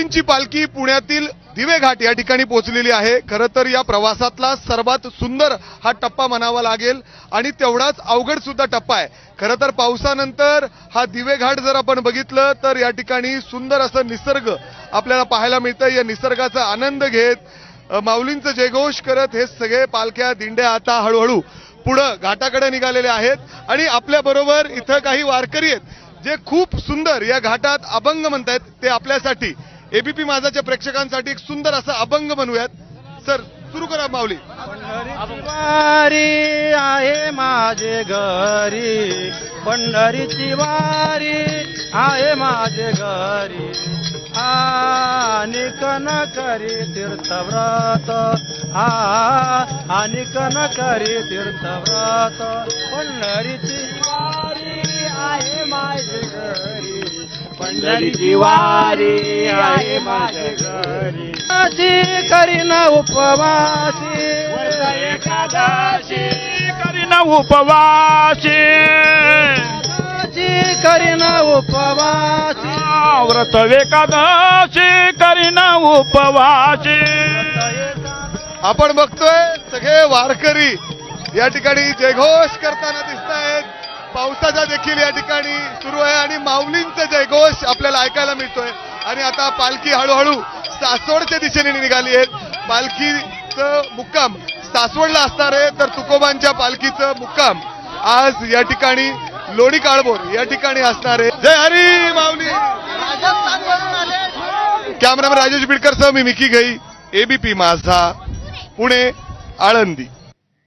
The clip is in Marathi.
माऊलींची पालखी पुण्यातील दिवे घाट या ठिकाणी पोहोचलेली आहे. खरं तर या प्रवासातला सर्वात सुंदर हा टप्पा म्हणावा लागेल आणि तेवढाच अवघड सुद्धा टप्पा आहे. खरं तर पावसानंतर हा दिवे घाट जर आपण बघितलं तर या ठिकाणी सुंदर असं निसर्ग आपल्याला पाहायला मिळतं या निसर्गाचा आनंद घेत माऊलींचं जयघोष करत हे सगळे पालख्या दिंड्या आता हळूहळू पुढं घाटाकडे निघालेले आहेत. आणि आपल्याबरोबर इथं काही वारकरी आहेत जे खूप सुंदर या घाटात अभंग म्हणतायत ते आपल्यासाठी एबीपी माझाच्या प्रेक्षकांसाठी एक सुंदर असा अभंग बनवूयात. सर सुरू करा माऊली. वारी आहे माझे घरी. पंढरीची वारी आहे माझे घरी. आणि कन करी तीर्थव्रत. आ आणि कन करी तीर्थव्रत. पंढरीची पंढरीची वारी आहे माझे घरी. अशी करीन उपवासी. एकादशी करीन उपवासी. अशी करीन उपवासी. व्रत एकादशी करीन उपवासी. आपण बघतोय सगळे वारकरी या ठिकाणी जयघोष करताना दिसत आहेत पावसाचा देखील या ठिकाणी सुरू आहे आणि माऊलींचा जयघोष आपल्याला ऐकायला मिळतोय. आणि आता पालखी हळूहळू सासवडच्या दिशेने निघाली आहे पालखीचं मुक्काम सासवडला असणार आहे तर तुकोबांच्या पालखीचं मुक्काम आज या ठिकाणी लोणी काळभोर या ठिकाणी असणार आहे. जय हरी माऊली! कॅमेरामॅन राजेश बिडकर सह मी मिकी घई एबीपी माझा पुणे आळंदी.